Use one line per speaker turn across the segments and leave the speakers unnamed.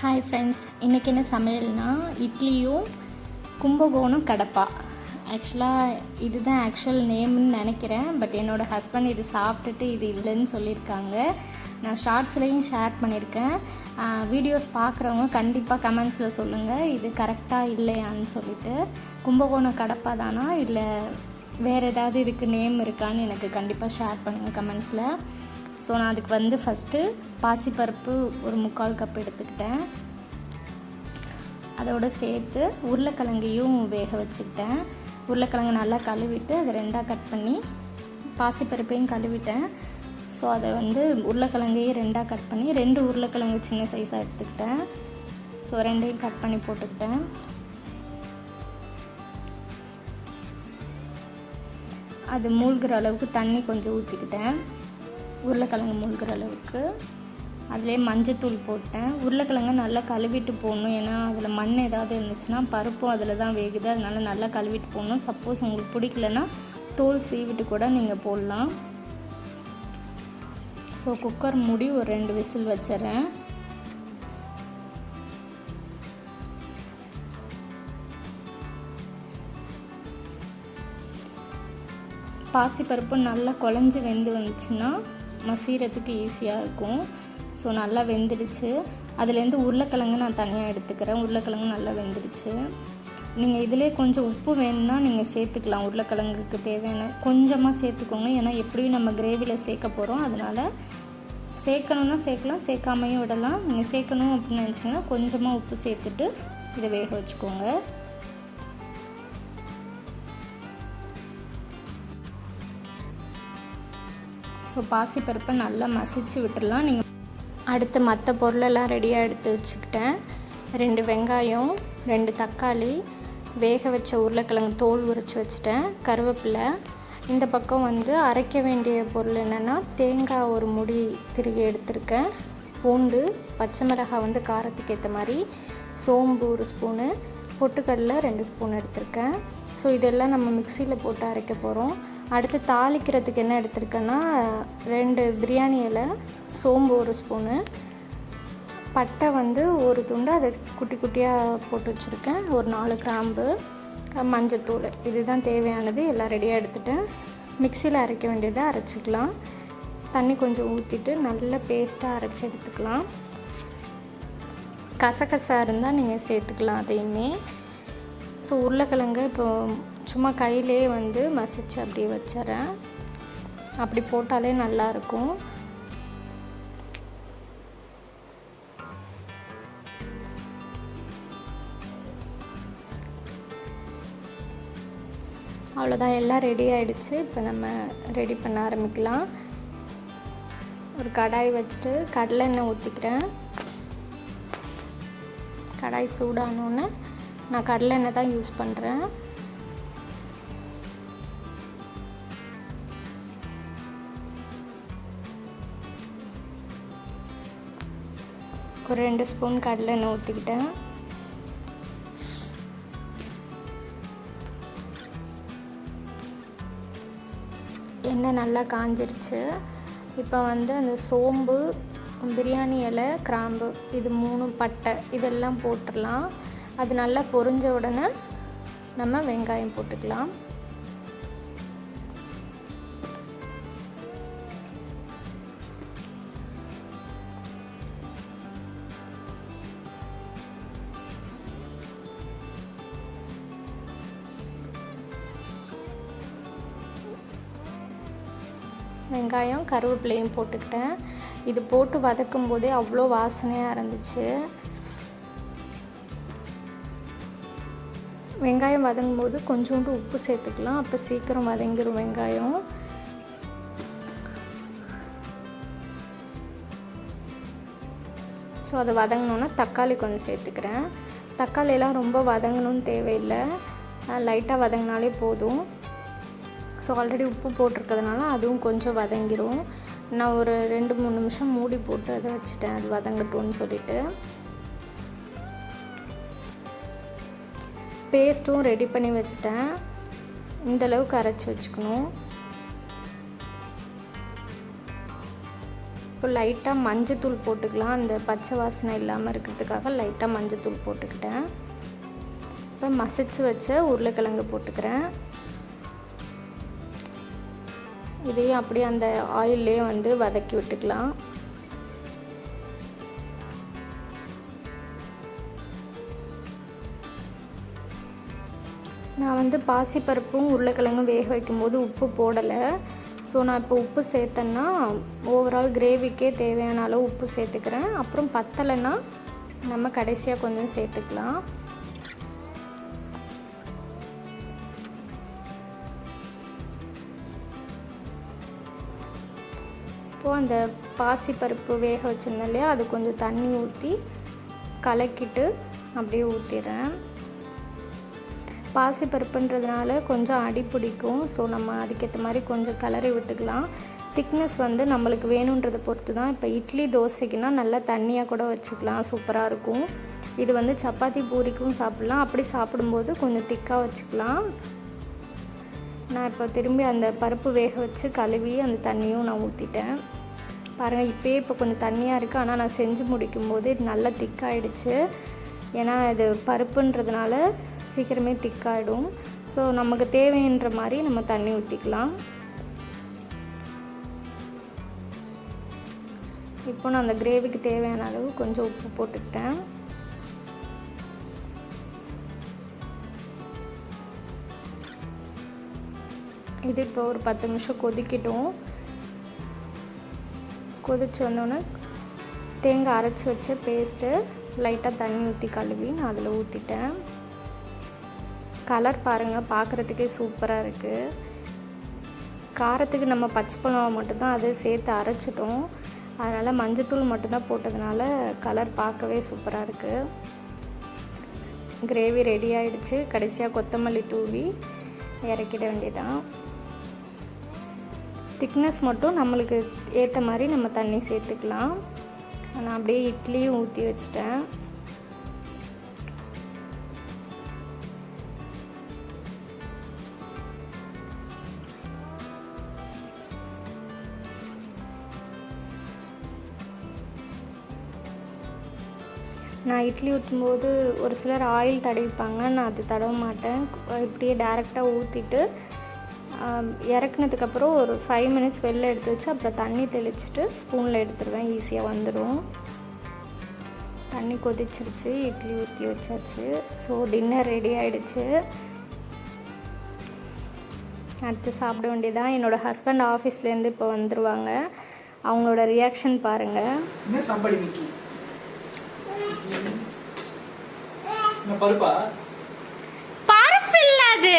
Hi friends இன்றைக்கி என்ன சமையல்னா இட்லியும் கும்பகோணம் கடப்பா. ஆக்சுவலாக இதுதான் ஆக்சுவல் நேம்னு நினைக்கிறேன். பட் என்னோடய ஹஸ்பண்ட் இது சாப்பிட்டுட்டு இது இல்லைன்னு சொல்லியிருக்காங்க. நான் ஷார்ட்ஸ்லேயும் ஷேர் பண்ணியிருக்கேன். வீடியோஸ் பார்க்குறவங்க கண்டிப்பாக கமெண்ட்ஸில் சொல்லுங்கள் இது கரெக்டாக இல்லையான்னு சொல்லிட்டு. கும்பகோணம் கடப்பா தானா? இல்லை வேறு ஏதாவது இதுக்கு நேம் இருக்கான்னு எனக்கு கண்டிப்பாக ஷேர் பண்ணுங்கள் கமெண்ட்ஸில் ஸோ நான் அதுக்கு வந்து ஃபஸ்ட்டு பாசிப்பருப்பு ஒரு முக்கால் கப் எடுத்துக்கிட்டேன். அதோடு சேர்த்து உருளைக்கிழங்கையும் வேக வச்சுக்கிட்டேன். உருளைக்கிழங்கு நல்லா கழுவிட்டு அதை ரெண்டாக கட் பண்ணி பாசிப்பருப்பையும் கழுவிட்டேன். ஸோ அதை வந்து உருளைக்கிழங்கையும் ரெண்டாக கட் பண்ணி ரெண்டு உருளைக்கிழங்கு சின்ன சைஸாக எடுத்துக்கிட்டேன். ஸோ ரெண்டையும் கட் பண்ணி போட்டுக்கிட்டேன். அது மூழ்கிற அளவுக்கு தண்ணி கொஞ்சம் ஊற்றிக்கிட்டேன் உருளைக்கிழங்கு முழுகிற அளவுக்கு. அதிலே மஞ்சத்தூள் போட்டேன். உருளைக்கிழங்கு நல்லா கழுவிட்டு போடணும். ஏன்னா அதில் மண் ஏதாவது இருந்துச்சுன்னா பருப்பும் அதில் தான் வேகுது. அதனால நல்லா கழுவிட்டு போடணும். சப்போஸ் உங்களுக்கு பிடிக்கலன்னா தோல் சீவிட்டு கூட நீங்கள் போடலாம். ஸோ குக்கர் மூடி ஒரு ரெண்டு விசில் வச்சிடறேன். பாசிப்பருப்பு நல்லா குழஞ்சி வெந்து வந்துச்சுன்னா மசீரத்துக்கு ஈஸியாக இருக்கும். ஸோ நல்லா வெந்துடுச்சு. அதுலேருந்து உருளைக்கிழங்கு நான் தனியாக எடுத்துக்கிறேன். உருளைக்கிழங்கு நல்லா வெந்துடுச்சு. நீங்கள் இதிலே கொஞ்சம் உப்பு வேணும்னா நீங்கள் சேர்த்துக்கலாம். உருளைக்கிழங்குக்கு தேவையான கொஞ்சமாக சேர்த்துக்கோங்க. ஏன்னா எப்படியும் நம்ம கிரேவியில் சேர்க்க போகிறோம் அதனால் சேர்க்கணுன்னா சேர்க்கலாம். சேர்க்காமையும் விடலாம். நீங்கள் சேர்க்கணும் அப்படின்னு நினச்சிங்கன்னா கொஞ்சமாக உப்பு சேர்த்துட்டு இதை வேக வச்சுக்கோங்க. ஸோ பாசிப்பருப்பை நல்லா மசிச்சு விட்டுடலாம். நீங்கள் அடுத்து மற்ற பொருளெல்லாம் ரெடியாக எடுத்து வச்சுக்கிட்டேன். ரெண்டு வெங்காயம் ரெண்டு தக்காளி வேக வச்ச உருளைக்கிழங்கு தோல் உரித்து வச்சுட்டேன். கருவேப்பிலை. இந்த பக்கம் வந்து அரைக்க வேண்டிய பொருள் என்னென்னா தேங்காய் ஒரு முடி திருகி எடுத்திருக்கேன். பூண்டு பச்சை மிளகாய் வந்து காரத்துக்கு ஏற்ற மாதிரி சோம்பு ஒரு ஸ்பூனு பொட்டுக்கடலை ரெண்டு ஸ்பூன் எடுத்திருக்கேன். ஸோ இதெல்லாம் நம்ம மிக்சியில் போட்டு அரைக்க போகிறோம் அடுத்து தாளிக்கிறதுக்கு என்ன எடுத்திருக்கேன்னா ரெண்டு பிரியாணி இலை சோம்பு ஒரு ஸ்பூனு பட்டை வந்து ஒரு துண்டு அதை குட்டி குட்டியாக போட்டு வச்சுருக்கேன். ஒரு நாலு கிராம்பு மஞ்சத்தூள் இதுதான் தேவையானது எல்லாம் ரெடியாக எடுத்துகிட்டேன் மிக்சியில் அரைக்க வேண்டியதை அரைச்சிக்கலாம். தண்ணி கொஞ்சம் ஊற்றிட்டு நல்ல பேஸ்ட்டாக அரைச்சி எடுத்துக்கலாம். கசகசா இருந்தால் நீங்கள் சேர்த்துக்கலாம் அதையுமே. ஸோ உருளைக்கிழங்கு இப்போ சும்மா கையிலே வந்து மசிச்சு அப்படியே வச்சிட்றேன். அப்படி போட்டாலே நல்லாயிருக்கும். அவ்வளோதான் எல்லாம் ரெடி ஆகிடுச்சு இப்போ நம்ம ரெடி பண்ண ஆரம்பிக்கலாம். ஒரு கடாய் வச்சுட்டு கடலை எண்ணெய் ஊற்றிக்கிறேன் கடாய் சூடானோன்னே நான் கடலை எண்ணெய் தான் யூஸ் பண்ணுறேன் ஒரு ரெண்டு ஸ்பூன் கடலை எண்ணெய் ஊற்றிக்கிட்டேன் எண்ணெய் நல்லா காஞ்சிருச்சு. இப்போ வந்து அந்த சோம்பு பிரியாணி இலை கிராம்பு இது மூணு பட்டை இதெல்லாம் போட்டுடலாம். அது நல்லா பொரிஞ்ச உடனே நம்ம வெங்காயம் போட்டுக்கலாம். வெங்காயம் கருவேப்பிலையும் போட்டுக்கிட்டேன். இது போட்டு வதக்கும் போதே அவ்வளோ வாசனையாக இருந்துச்சு. வெங்காயம் வதங்கும் போது கொஞ்சோண்டு உப்பு சேர்த்துக்கலாம். அப்போ சீக்கிரம் வதங்கிடும் வெங்காயம். ஸோ அதை வதங்கினோன்னா தக்காளி கொஞ்சம் சேர்த்துக்கிறேன். தக்காளியெல்லாம் ரொம்ப வதங்கணும்னு தேவையில்லை. லைட்டாக வதங்கினாலே போதும். ஸோ ஆல்ரெடி உப்பு போட்டிருக்கிறதுனால அதுவும் கொஞ்சம் வதங்கிடும் நான் ஒரு ரெண்டு மூணு நிமிஷம் மூடி போட்டு அதை வச்சுட்டேன். அது வதங்கட்டும்னு சொல்லிட்டு. பேஸ்ட்டும் ரெடி பண்ணி வச்சிட்டேன். இந்தளவுக்கு அரைச்சி வச்சுக்கணும். இப்போ லைட்டாக மஞ்சத்தூள் போட்டுக்கலாம். அந்த பச்சை வாசனை இல்லாமல் இருக்கிறதுக்காக லைட்டாக மஞ்சத்தூள் போட்டுக்கிட்டேன். இப்போ மசிச்சு வச்ச உருளைக்கிழங்கு போட்டுக்கிறேன். இதையும் அப்படியே அந்த ஆயிலே வந்து வதக்கி விட்டுக்கலாம். நான் வந்து பாசிப்பருப்பும் உருளைக்கிழங்கும் வேக வைக்கும்போது உப்பு போடலை. ஸோ நான் இப்போ உப்பு சேர்த்தேன்னா ஓவரால் கிரேவிக்கே தேவையான அளவு உப்பு சேர்த்துக்கிறேன். அப்புறம் பத்தலைன்னா நம்ம கடைசியாக கொஞ்சம் சேர்த்துக்கலாம். இப்போது அந்த பாசிப்பருப்பு வேக வச்சுருந்தேன் இல்லையா அது கொஞ்சம் தண்ணி ஊற்றி கலக்கிட்டு அப்படியே ஊற்றிடுறேன் பாசிப்பருப்புன்றதுனால கொஞ்சம் அடி பிடிக்கும். ஸோ நம்ம அதுக்கேற்ற மாதிரி கொஞ்சம் கலரை விட்டுக்கலாம். திக்னஸ் வந்து நம்மளுக்கு வேணுன்றதை பொறுத்து தான் இப்போ இட்லி தோசைக்குன்னா நல்லா தண்ணியாக கூட வச்சுக்கலாம். சூப்பராக இருக்கும். இது வந்து சப்பாத்தி பூரிக்கும் சாப்பிட்லாம். அப்படி சாப்பிடும்போது கொஞ்சம் திக்காக வச்சுக்கலாம். நான் இப்போ திரும்பி அந்த பருப்பு வேக வச்சு கழுவி அந்த தண்ணியும் நான் ஊற்றிட்டேன் பாருங்கள் இப்போயே இப்போ கொஞ்சம் தண்ணியாக இருக்குது ஆனால் நான் செஞ்சு முடிக்கும் போது இது நல்லா திக்காயிடுச்சு. ஏன்னா இது பருப்புன்றதுனால சீக்கிரமே திக்காயிடும். ஸோ நமக்கு தேவைன்ற மாதிரி நம்ம தண்ணி ஊற்றிக்கலாம் இப்போ நான் அந்த கிரேவிக்கு தேவையான அளவு கொஞ்சம் உப்பு போட்டுக்கிட்டேன். இது இப்போ ஒரு பத்து நிமிஷம் கொதிக்கட்டும். கொதிச்சு வந்தோடனே தேங்காய் அரைச்சி வச்ச பேஸ்ட்டு லைட்டாக தண்ணி ஊற்றி கழுவி நான் அதில் ஊற்றிட்டேன் கலர் பாருங்கள் பார்க்குறதுக்கே சூப்பராக இருக்குது காரத்துக்கு நம்ம பச்சை மிளகா மட்டும்தான் அதை சேர்த்து அரைச்சிட்டோம். அதனால் மஞ்சத்தூள் மட்டும்தான் போட்டதுனால கலர் பார்க்கவே சூப்பராக இருக்குது கிரேவி ரெடி ஆகிடுச்சு கடைசியாக கொத்தமல்லி தூவி இறக்கிட வேண்டியதான் திக்னஸ் மட்டும் நம்மளுக்கு ஏற்ற மாதிரி நம்ம தண்ணி சேர்த்துக்கலாம். நான் அப்படியே இட்லியும் ஊற்றி வச்சிட்டேன். நான் இட்லி ஊற்றும்போது ஒரு சிலர் ஆயில் தடவிப்பாங்க நான் அது தடவ மாட்டேன். இப்படியே டேரெக்டாக ஊற்றிட்டு இறக்குனதுக்கப்புறம் ஒரு ஃபைவ் மினிட்ஸ் வெளில எடுத்து வச்சு அப்புறம் தண்ணி தெளிச்சிட்டு ஸ்பூனில் எடுத்துருவேன். ஈஸியாக வந்துடும் தண்ணி கொதிச்சிருச்சு இட்லி ஊற்றி வச்சாச்சு. ஸோ டின்னர் ரெடி ஆகிடுச்சு அடுத்து சாப்பிட வேண்டியதான் என்னோடய ஹஸ்பண்ட் ஆஃபீஸ்லேருந்து இப்போ வந்துடுவாங்க அவங்களோட ரியாக்ஷன் பாருங்கள்
பருப்பா?
அது.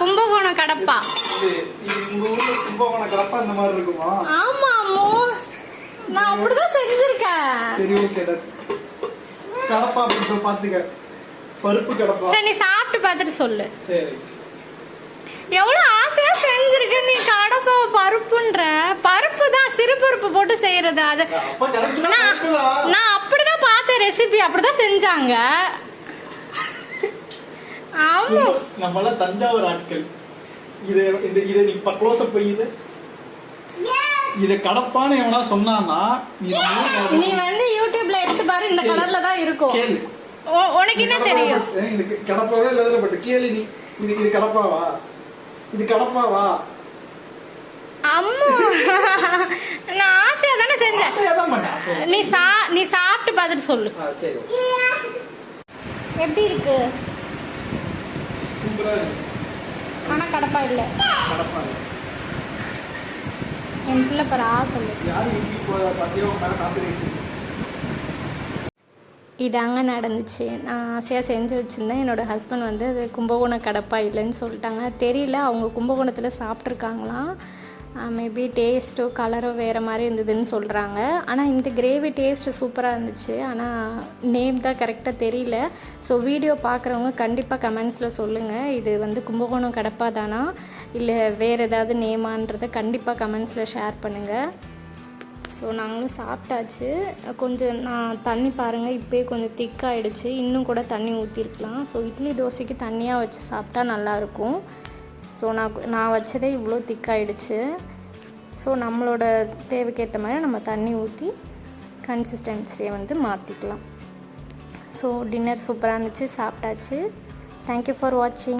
கும்பகோணம் கடப்பா
கும்பகோணம் இந்த மாதிரி இருக்குமா
ஆமா அம்மு நான் அப்படிதான் செஞ்சிருக்கேன்.
சரி ஓகே கடப்பா அப்படின்னு பாத்துக்க பருப்பு கடப்பா.
சரி நீ சாப்பிட்டு பார்த்துட்டு சொல்லு.
சரி.
எவ்வளவு ஆசையா செஞ்சிருக்க நீ கடப்பா பருப்புன்ற? பருப்பு தான் சிறு பருப்பு போட்டு செய்யறது அது. நான் அப்படிதான் பார்த்தேன் ரெசிபி அப்படிதான் செஞ்சாங்க. ஆமா.
நம்ம எல்லாம் தஞ்சாவூர் ஆட்கள். இது இந்த இதை நீ க்ளோஸ் அப் இது இத கடப்பான்னு எவனா சொன்னான்னா நீ
வந்து யூடியூப்ல எடுத்து பாரு இந்த கலர்ல தான் இருக்கும். உனக்கு என்ன தெரியும்?
இது கடப்பாவே இல்ல பட் கேளு நீ. இது இது கடப்பாவா? இது கடப்பாவா?
அம்மா. நான் ஆசையா தானே செஞ்சேன். நீ சா நீ சாப்பிட்டு பார்த்துட்டு சொல்லு. எப்படி இருக்கு?
சூப்பரா இருக்கு.
ஆனா கடப்பா இல்ல.
கடப்பா
என் பிள்ளை பாரு ஆசை இல்லை
யாரு இட்லி போத பத்தியோ? மேல காம்பினேஷன்
இதாங்க நடந்துச்சு. நான் ஆசையாக செஞ்சு வச்சுருந்தேன். என்னோடய ஹஸ்பண்ட் வந்து அது கும்பகோணம் கடப்பா இல்லைன்னு சொல்லிட்டாங்க. தெரியல அவங்க கும்பகோணத்தில் சாப்பிட்ருக்காங்களாம் மேபி டேஸ்ட்டோ கலரோ வேறு மாதிரி இருந்ததுன்னு சொல்கிறாங்க ஆனால் இந்த கிரேவி டேஸ்ட்டு சூப்பராக இருந்துச்சு. ஆனால் நேம் தான் கரெக்டாக தெரியல. ஸோ வீடியோ பார்க்குறவங்க கண்டிப்பாக கமெண்ட்ஸில் சொல்லுங்கள் இது வந்து கும்பகோணம் கடப்பா தானா? இல்லை வேறு ஏதாவது நேமான்றதை கண்டிப்பாக கமெண்ட்ஸில் ஷேர் பண்ணுங்கள் ஸோ நாங்களும் சாப்பிட்டாச்சு. கொஞ்சம் நான் தண்ணி பாருங்கள் இப்போயே கொஞ்சம் திக்காகிடுச்சு இன்னும் கூட தண்ணி ஊற்றிருக்கலாம் ஸோ இட்லி தோசைக்கு தண்ணியாக வச்சு சாப்பிட்டா நல்லாயிருக்கும் ஸோ நான் நான் வச்சதே இவ்வளோ திக்காயிடுச்சு. ஸோ நம்மளோட தேவைக்கேற்ற மாதிரி நம்ம தண்ணி ஊற்றி கன்சிஸ்டன்சியை வந்து மாற்றிக்கலாம் ஸோ டின்னர் சூப்பராக இருந்துச்சு சாப்பிட்டாச்சு. தேங்க்யூ ஃபார் வாட்சிங்